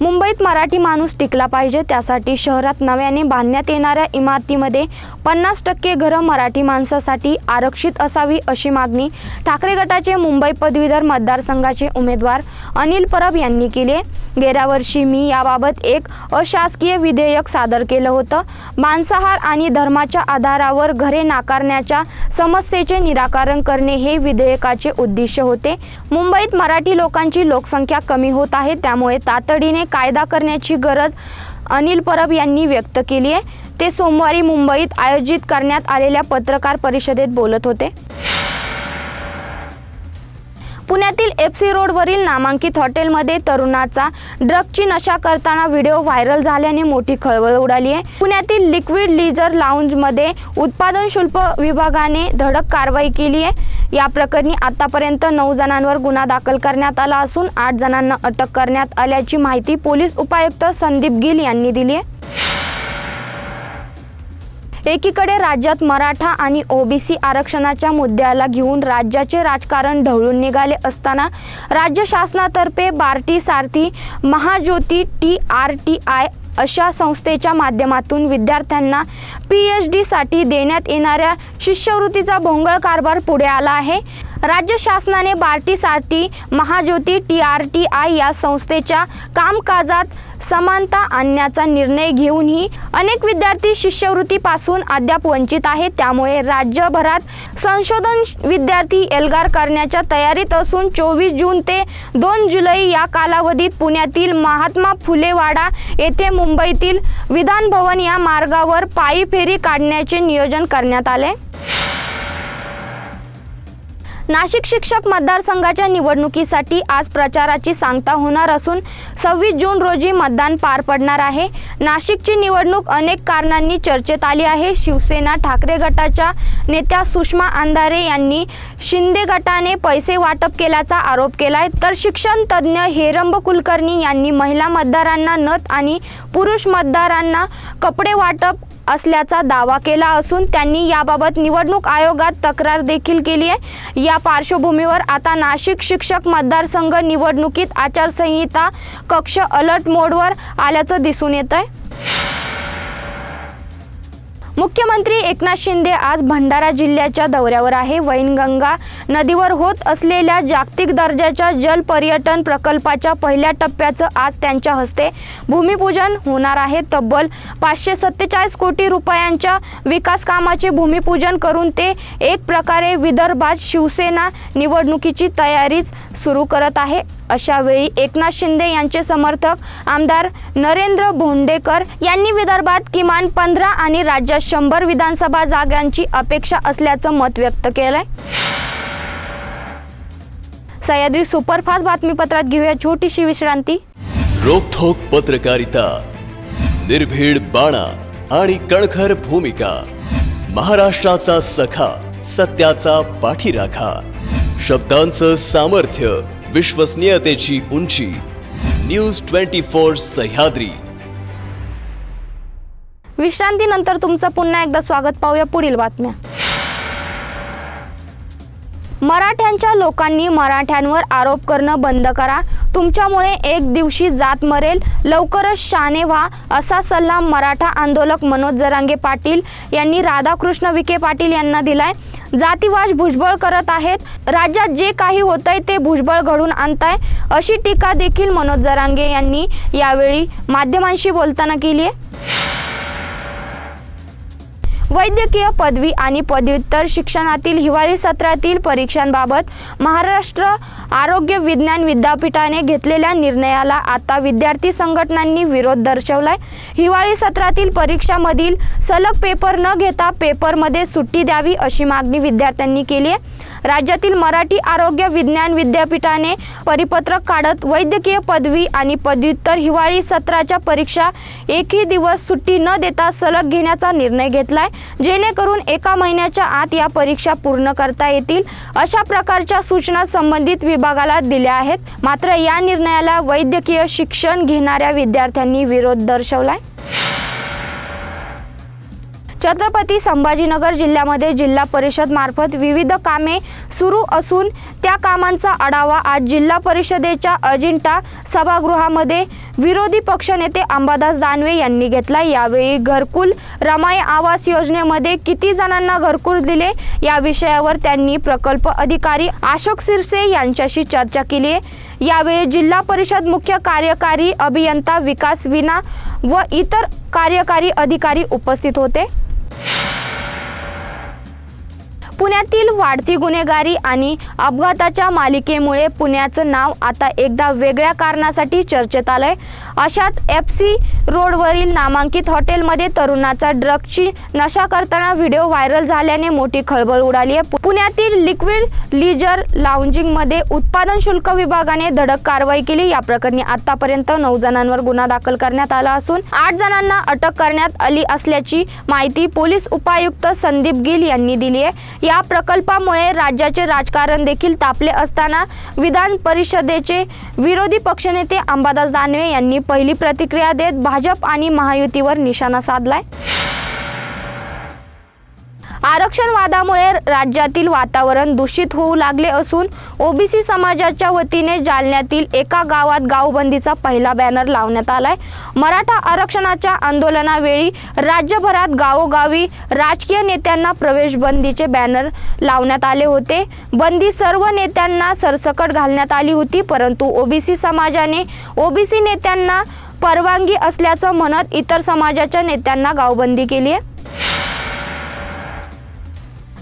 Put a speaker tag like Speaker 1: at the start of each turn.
Speaker 1: मुंबईत मराठी माणूस टिकला पाहिजे त्यासाठी शहरात नव्याने बांधण्यात येणाऱ्या इमारतीमध्ये पन्नास टक्के घरं मराठी माणसासाठी आरक्षित असावी अशी मागणी ठाकरे गटाचे मुंबई पदवीधर मतदारसंघाचे उमेदवार अनिल परब यांनी केली आहे. गेल्या वर्षी मी याबाबत एक अशासकीय विधेयक सादर केलं होतं. मांसाहार आणि धर्माच्या आधारावर घरे नाकारण्याच्या समस्येचे निराकरण करणे हे विधेयकाचे उद्दिष्ट होते. मुंबईत मराठी लोकांची लोकसंख्या कमी होत आहे त्यामुळे तातडीने कायदा करण्याची गरज अनिल परब यांनी व्यक्त केली आहे. ते सोमवारी मुंबईत आयोजित करण्यात आलेल्या पत्रकार परिषदेत बोलत होते. पुण्यातील एफ सी रोडवरील नामांकित हॉटेलमध्ये तरुणाचा ड्रगची नशा करताना व्हिडिओ व्हायरल झाल्याने मोठी खळबळ उडाली आहे. पुण्यातील लिक्विड लिजर लाऊंजमध्ये उत्पादन शुल्क विभागाने धडक कारवाई केली आहे. या प्रकरणी आतापर्यंत नऊ जणांवर गुन्हा दाखल करण्यात आला असून आठ जणांना अटक करण्यात आल्याची माहिती पोलीस उपायुक्त संदीप गिल यांनी दिली आहे. एकीकडे राज्यात मराठा आणि ओबीसी आरक्षणाच्या मुद्द्याला घेऊन राज्याचे राजकारण ढवळून निघाले असताना राज्य शासनातर्फे Barti Sarthi Mahajyoti T R T I अशा संस्थेच्या माध्यमातून विद्यार्थ्यांना पी एच डीसाठी देण्यात येणाऱ्या शिष्यवृत्तीचा भोंगळ कारभार पुढे आला आहे. राज्य शासनाने बार्टीसाठी Mahajyoti T R T I या संस्थेच्या कामकाजात समानता आणण्याचा निर्णय घेऊनही अनेक विद्यार्थी शिष्यवृत्तीपासून अद्याप वंचित आहेत. त्यामुळे राज्यभरात संशोधन विद्यार्थी एल्गार करण्याच्या तयारीत असून चोवीस जून ते दोन जुलै या कालावधीत पुण्यातील महात्मा फुलेवाडा येथे मुंबईतील विधान भवन या मार्गावर पायी फेरी काढण्याचे नियोजन करण्यात आले. नाशिक शिक्षक मतदारसंघाच्या निवडणुकीसाठी आज प्रचाराची सांगता होणार असून सव्वीस जून रोजी मतदान पार पडणार आहे. नाशिकची निवडणूक अनेक कारणांनी चर्चेत आली आहे. शिवसेना ठाकरे गटाच्या नेत्या सुषमा अंधारे यांनी शिंदे गटाने पैसे वाटप केल्याचा आरोप केला आहे तर शिक्षण तज्ज्ञ हेरंब कुलकर्णी यांनी महिला मतदारांना नथ आणि पुरुष मतदारांना कपडे वाटप असल्याचा दावा केला असून त्यांनी याबाबत निवडणूक आयोगात तक्रार देखील केली आहे. या पार्श्वभूमीवर आता नाशिक शिक्षक मतदारसंघ निवडणुकीत आचारसंहिता कक्ष अलर्ट मोडवर आल्याचं दिसून येत आहे मुख्यमंत्री एकनाथ शिंदे आज भंडारा जिल्ह्याच्या दौऱ्यावर आहे. वैनगंगा नदीवर होत असलेल्या जागतिक दर्जाच्या जल पर्यटन प्रकल्पाच्या पहिल्या टप्प्याचं आज त्यांच्या हस्ते भूमिपूजन होणार आहे. तब्बल पाचशे सत्तेचाळीस कोटी रुपयांच्या विकास कामाचे भूमिपूजन करून ते एक प्रकारे विदर्भात शिवसेना निवडणुकीची तयारीच सुरू करत आहे. अशावेळी एकनाथ शिंदे यांचे समर्थक आमदार नरेंद्र भोंडेकर यांनी विदर्भात किमान पंधरा आणि राज्यात शंभर विधानसभा जागांची अपेक्षा असल्याचं मत व्यक्त केलंय. सह्याद्री सुपरफास्ट बातमीपत्रात घेऊया छोटीशी विश्रांती.
Speaker 2: रोखोक पत्रकारिता निर्भीड बाणा आणि कणखर भूमिका महाराष्ट्राचा सखा सत्याचा पाठीराखा शब्दांचं सामर्थ्य विश्वसनीयतेची उंची. News twenty four Sahyadri.
Speaker 1: विश्रांतीनंतर तुमचं पुन्हा एकदा स्वागत पाहूया पुढील बातम्या. मराठ्यांच्या लोकांनी मराठ्यांवर आरोप करणं बंद करा. तुमच्यामुळे एक दिवशी जात मरेल. लवकरच शाने व्हा असा सल्ला मराठा आंदोलक मनोज जरांगे पाटील यांनी राधाकृष्ण विखे पाटील यांना दिलाय. जातीवाद भुजबळ करत आहेत. राज्यात जे काही होतंय ते भुजबळ घडून आणताय. अशी टीका देखील मनोज जरांगे यांनी यावेळी माध्यमांशी बोलताना केली आहे. वैद्यकीय पदवी आणि पदव्युत्तर शिक्षणातील हिवाळी सत्रातील परीक्षांबाबत महाराष्ट्र आरोग्य विज्ञान विद्यापीठाने घेतलेल्या निर्णयाला आता विद्यार्थी संघटनांनी विरोध दर्शवलाय. हिवाळी सत्रातील परीक्षामधील सलग पेपर न घेता पेपरमध्ये सुट्टी द्यावी अशी मागणी विद्यार्थ्यांनी केली आहे राज्यातील मराठी आरोग्य विज्ञान विद्यापीठाने परिपत्रक काढत वैद्यकीय पदवी आणि पदव्युत्तर हिवाळी सत्राच्या परीक्षा एकही दिवस सुट्टी न देता सलग घेण्याचा निर्णय घेतलाय. जेणेकरून एका महिन्याच्या आत या परीक्षा पूर्ण करता येतील. अशा प्रकारच्या सूचना संबंधित विभागाला दिल्या आहेत. मात्र या निर्णयाला वैद्यकीय शिक्षण घेणाऱ्या विद्यार्थ्यांनी विरोध दर्शवलाय. छत्रपती संभाजीनगर जिल्ह्यामध्ये जिल्हा परिषद मार्फत विविध कामे सुरू असून त्या कामांचा आढावा आज जिल्हा परिषदेच्या अजिंठा सभागृहामध्ये विरोधी पक्षनेते अंबादास दानवे यांनी घेतला. यावेळी घरकुल रमाई आवास योजनेमध्ये किती जणांना घरकुल दिले या विषयावर त्यांनी प्रकल्प अधिकारी अशोक सिरसे यांच्याशी चर्चा केली आहे. यावेळी जिल्हा परिषद मुख्य कार्यकारी अभियंता विकास विना व इतर कार्यकारी अधिकारी उपस्थित होते. पुण्यातील वाढती गुन्हेगारी आणि अपघाताच्या मालिकेमुळे पुण्याचं नाव आता एकदा वेगळ्या कारणासाठी चर्चेत आलंय. अशाच एफ सी रोडवरील नामांकित हॉटेलमध्ये तरुणाचा ड्रगची नशा करताना व्हिडिओ व्हायरल झाल्याने मोठी खळबळ उडाली आहे. पुण्यातील लिक्विड लिजर लाउंजिंगमध्ये उत्पादन शुल्क विभागाने धडक कारवाई केली. या प्रकरणी आतापर्यंत नऊ जणांवर गुन्हा दाखल करण्यात आला असून आठ जणांना अटक करण्यात आली असल्याची माहिती पोलीस उपायुक्त संदीप गिल यांनी दिली आहे. या प्रकल्पामुळे राज्याचे राजकारण देखील तापले असताना विधान परिषदेचे विरोधी पक्षनेते अंबादास दानवे यांनी पहिली प्रतिक्रिया देत भाजप आणि महायुतीवर निशाणा साधलाय. आरक्षण वादामुळे राज्यातील वातावरण दूषित होऊ लागले असून ओबीसी समाजाच्या वतीने जालन्यातील एका गावात गावबंदीचा पहिला बॅनर लावण्यात आलाय. मराठा आरक्षणाच्या आंदोलनावेळी राज्यभरात गावोगावी राजकीय नेत्यांना प्रवेश बंदीचे बॅनर लावण्यात आले होते. बंदी सर्व नेत्यांना सरसकट घालण्यात आली होती परंतु ओबीसी समाजाने ओबीसी नेत्यांना परवानगी असल्याचं म्हणत इतर समाजाच्या नेत्यांना गावबंदी केली आहे